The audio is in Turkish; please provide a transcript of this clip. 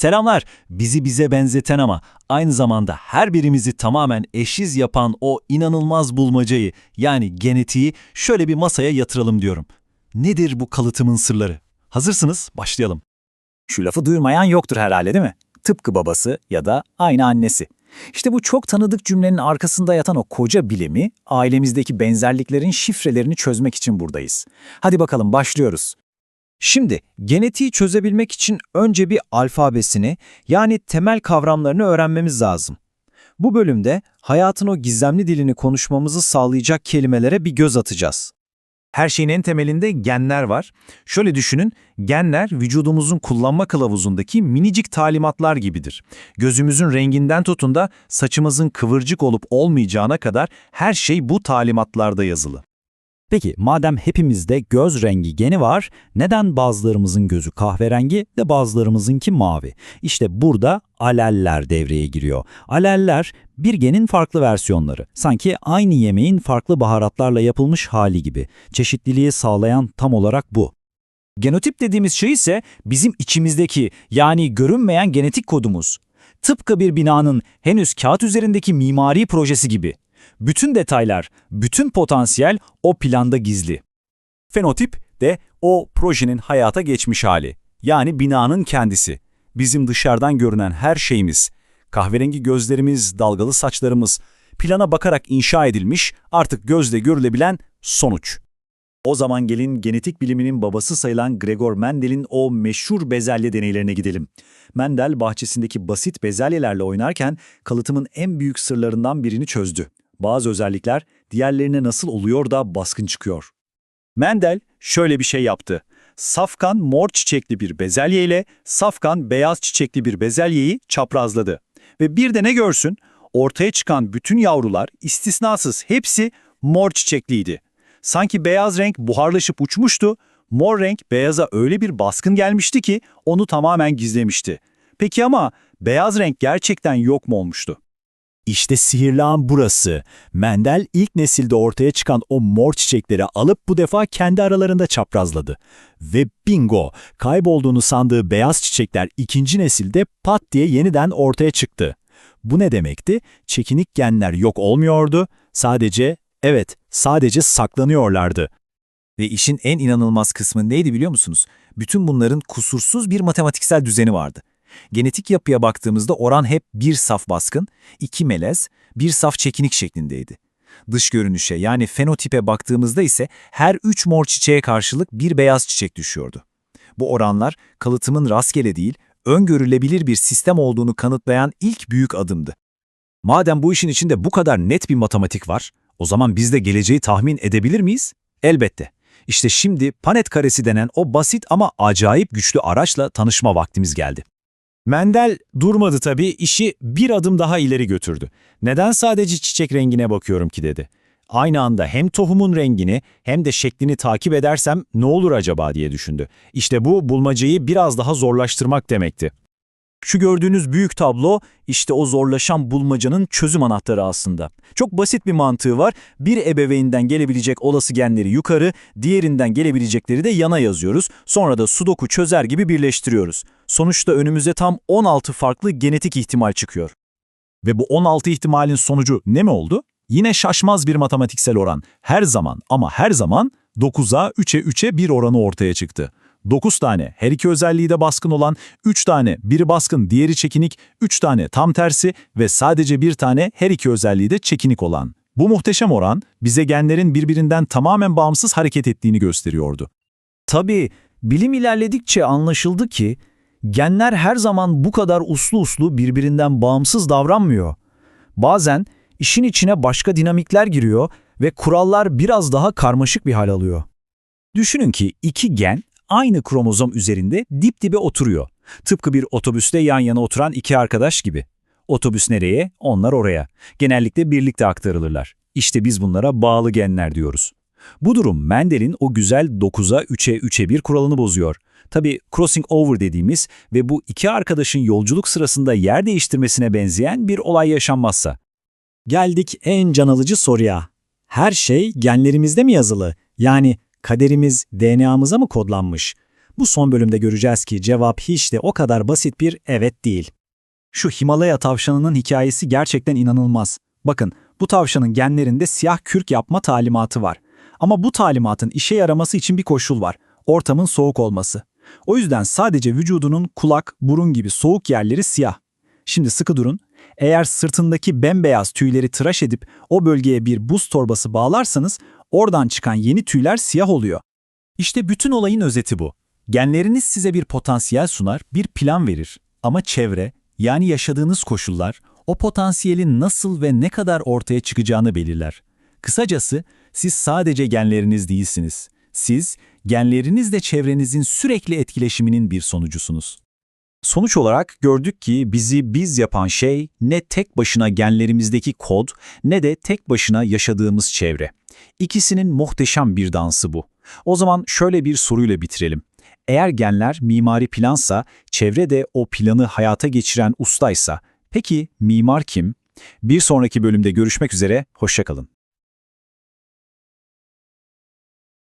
Selamlar. Bizi bize benzeten ama aynı zamanda her birimizi tamamen eşiz yapan o inanılmaz bulmacayı yani genetiği şöyle bir masaya yatıralım diyorum. Nedir bu kalıtımın sırları? Hazırsınız, başlayalım. Şu lafı duymayan yoktur herhalde değil mi? Tıpkı babası ya da aynı annesi. İşte bu çok tanıdık cümlenin arkasında yatan o koca bilimi, ailemizdeki benzerliklerin şifrelerini çözmek için buradayız. Hadi bakalım başlıyoruz. Şimdi genetiği çözebilmek için önce bir alfabesini yani temel kavramlarını öğrenmemiz lazım. Bu bölümde hayatın o gizemli dilini konuşmamızı sağlayacak kelimelere bir göz atacağız. Her şeyin en temelinde genler var. Şöyle düşünün, genler vücudumuzun kullanma kılavuzundaki minicik talimatlar gibidir. Gözümüzün renginden tutun da saçımızın kıvırcık olup olmayacağına kadar her şey bu talimatlarda yazılı. Peki madem hepimizde göz rengi geni var, neden bazılarımızın gözü kahverengi de bazılarımızınki mavi? İşte burada aleller devreye giriyor. Aleller bir genin farklı versiyonları. Sanki aynı yemeğin farklı baharatlarla yapılmış hali gibi. Çeşitliliği sağlayan tam olarak bu. Genotip dediğimiz şey ise bizim içimizdeki yani görünmeyen genetik kodumuz. Tıpkı bir binanın henüz kağıt üzerindeki mimari projesi gibi. Bütün detaylar, bütün potansiyel o planda gizli. Fenotip de o projenin hayata geçmiş hali. Yani binanın kendisi. Bizim dışarıdan görünen her şeyimiz. Kahverengi gözlerimiz, dalgalı saçlarımız. Plana bakarak inşa edilmiş, artık gözle görülebilen sonuç. O zaman gelin genetik biliminin babası sayılan Gregor Mendel'in o meşhur bezelye deneylerine gidelim. Mendel bahçesindeki basit bezelyelerle oynarken kalıtımın en büyük sırlarından birini çözdü. Bazı özellikler diğerlerine nasıl oluyor da baskın çıkıyor. Mendel şöyle bir şey yaptı. Safkan mor çiçekli bir bezelye ile safkan beyaz çiçekli bir bezelyeyi çaprazladı. Ve bir de ne görsün? Ortaya çıkan bütün yavrular istisnasız hepsi mor çiçekliydi. Sanki beyaz renk buharlaşıp uçmuştu, mor renk beyaza öyle bir baskın gelmişti ki onu tamamen gizlemişti. Peki ama beyaz renk gerçekten yok mu olmuştu? İşte sihirli an burası. Mendel ilk nesilde ortaya çıkan o mor çiçekleri alıp bu defa kendi aralarında çaprazladı. Ve bingo, kaybolduğunu sandığı beyaz çiçekler ikinci nesilde pat diye yeniden ortaya çıktı. Bu ne demekti? Çekinik genler yok olmuyordu, sadece, evet, sadece saklanıyorlardı. Ve işin en inanılmaz kısmı neydi biliyor musunuz? Bütün bunların kusursuz bir matematiksel düzeni vardı. Genetik yapıya baktığımızda oran hep bir saf baskın, iki melez, bir saf çekinik şeklindeydi. Dış görünüşe yani fenotipe baktığımızda ise her üç mor çiçeğe karşılık bir beyaz çiçek düşüyordu. Bu oranlar kalıtımın rastgele değil, öngörülebilir bir sistem olduğunu kanıtlayan ilk büyük adımdı. Madem bu işin içinde bu kadar net bir matematik var, o zaman biz de geleceği tahmin edebilir miyiz? Elbette. İşte şimdi Panet karesi denen o basit ama acayip güçlü araçla tanışma vaktimiz geldi. Mendel durmadı tabii, işi bir adım daha ileri götürdü. Neden sadece çiçek rengine bakıyorum ki dedi. Aynı anda hem tohumun rengini hem de şeklini takip edersem ne olur acaba diye düşündü. İşte bu bulmacayı biraz daha zorlaştırmak demekti. Şu gördüğünüz büyük tablo işte o zorlaşan bulmacanın çözüm anahtarı aslında. Çok basit bir mantığı var. Bir ebeveynden gelebilecek olası genleri yukarı, diğerinden gelebilecekleri de yana yazıyoruz. Sonra da sudoku çözer gibi birleştiriyoruz. Sonuçta önümüze tam 16 farklı genetik ihtimal çıkıyor. Ve bu 16 ihtimalin sonucu ne mi oldu? Yine şaşmaz bir matematiksel oran. Her zaman ama her zaman 9'a 3'e 3'e bir oranı ortaya çıktı. 9 tane her iki özelliği de baskın olan, 3 tane biri baskın diğeri çekinik, 3 tane tam tersi ve sadece bir tane her iki özelliği de çekinik olan. Bu muhteşem oran bize genlerin birbirinden tamamen bağımsız hareket ettiğini gösteriyordu. Tabii bilim ilerledikçe anlaşıldı ki genler her zaman bu kadar uslu uslu birbirinden bağımsız davranmıyor. Bazen işin içine başka dinamikler giriyor ve kurallar biraz daha karmaşık bir hal alıyor. Düşünün ki iki gen aynı kromozom üzerinde dip dibe oturuyor. Tıpkı bir otobüste yan yana oturan iki arkadaş gibi. Otobüs nereye? Onlar oraya. Genellikle birlikte aktarılırlar. İşte biz bunlara bağlı genler diyoruz. Bu durum Mendel'in o güzel 9'a 3'e 3'e 1 kuralını bozuyor. Tabi crossing over dediğimiz ve bu iki arkadaşın yolculuk sırasında yer değiştirmesine benzeyen bir olay yaşanmazsa. Geldik en can alıcı soruya. Her şey genlerimizde mi yazılı? Yani kaderimiz DNA'mıza mı kodlanmış? Bu son bölümde göreceğiz ki cevap hiç de o kadar basit bir evet değil. Şu Himalaya tavşanının hikayesi gerçekten inanılmaz. Bakın, bu tavşanın genlerinde siyah kürk yapma talimatı var. Ama bu talimatın işe yaraması için bir koşul var. Ortamın soğuk olması. O yüzden sadece vücudunun kulak, burun gibi soğuk yerleri siyah. Şimdi sıkı durun. Eğer sırtındaki bembeyaz tüyleri tıraş edip o bölgeye bir buz torbası bağlarsanız oradan çıkan yeni tüyler siyah oluyor. İşte bütün olayın özeti bu. Genleriniz size bir potansiyel sunar, bir plan verir. Ama çevre, yani yaşadığınız koşullar, o potansiyelin nasıl ve ne kadar ortaya çıkacağını belirler. Kısacası siz sadece genleriniz değilsiniz. Siz, genlerinizle çevrenizin sürekli etkileşiminin bir sonucusunuz. Sonuç olarak gördük ki bizi biz yapan şey ne tek başına genlerimizdeki kod ne de tek başına yaşadığımız çevre. İkisinin muhteşem bir dansı bu. O zaman şöyle bir soruyla bitirelim. Eğer genler mimari plansa, çevre de o planı hayata geçiren ustaysa, peki mimar kim? Bir sonraki bölümde görüşmek üzere, hoşçakalın.